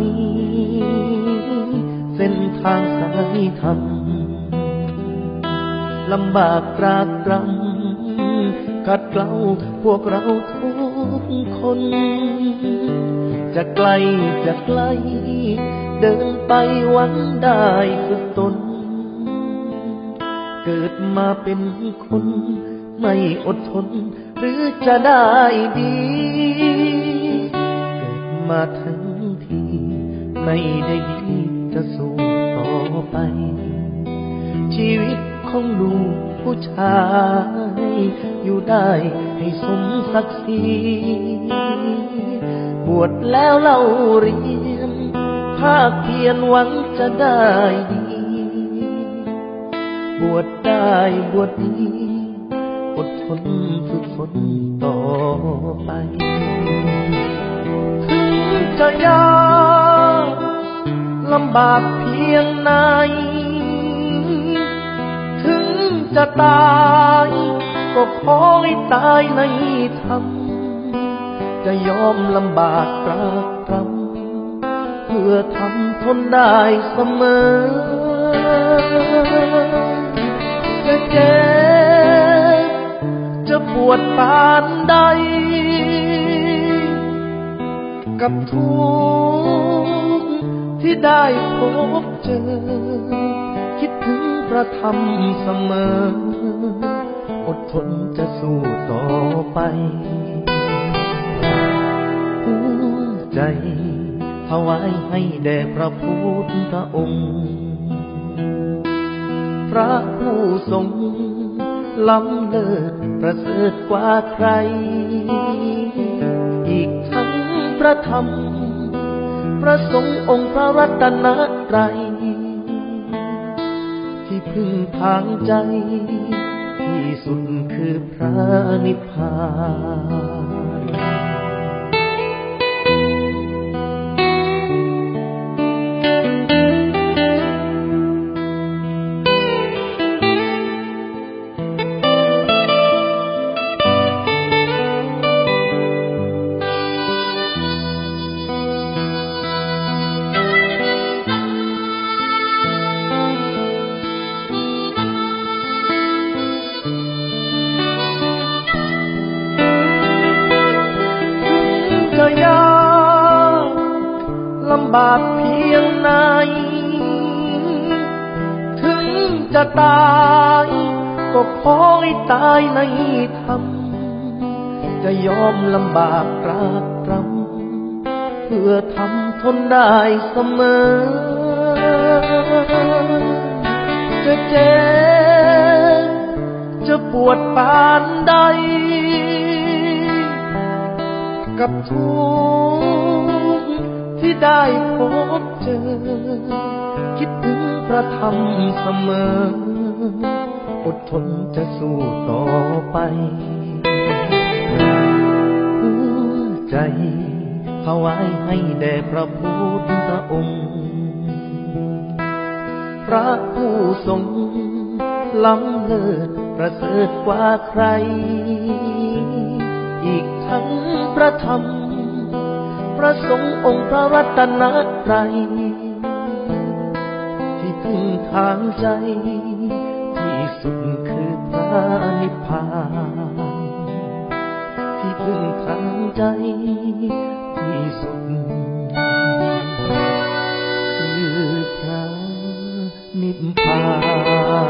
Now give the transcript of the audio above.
นี้เส้นทางสายธรรมลำบากตรากตรำกัดเกลาพวกเราทุกคน จะไกลจะไกล เดินไปวังได้ฝึกตน เกิดมาเป็นคน ไม่อดทน หรือจะได้ดี ไม่ได้ดีจะสู้ต่อไป ชีวิตของลูกผู้ชาย อยู่ได้ให้สมศักดิ์ศรีบวชแล้วเล่าเรียนภาคเพียรหวังจะได้ดี บวชได้บวชดีอดทนฝึกฝนต่อไป ถึงจะยาก ลำบากเพียงไหน ถึงจะตายก็ขอให้ตายในธรรม จะยอมลำบากตรากตรำเพื่อทำทนได้เสมอ จะเจ็บจะปวดปานใด กับทุก ที่ได้พบเจอ คิดถึงพระธรรมเสมอ อดทนจะสู้ต่อไปหัวใจถวายให้แด่พระพุทธองค์ พระผู้ทรงล้ำเลิศประเสริฐกว่าใคร อีกทั้งพระธรรม พระสงฆ์องค์พระรัตนตรัยที่พึ่งทางใจ ที่สุดคือพระนิพพานำบากเพียงไหน ถึงจะตายก็ขอให้ตายในธรรม จะยอมลำบากตรากตรำเพื่อทำทนได้เสมอ จะเจ็บจะปวดปานใด กับทุก ที่ได้พบเจอ คิดถึงพระธรรมเสมอ อดทนจะสู้ต่อไปหัวใจถวายให้แด่พระพุทธองค์ พระผู้ทรงล้ำเลิศประเสริฐกว่าใคร อีกทั้งพระธรรม พระสงฆ์องค์พระรัตนตรัยที่พึ่งทางใจ ที่สุดคือพระนิพพานที่พึ่งทางใจ ที่สุดคือพระนิพพาน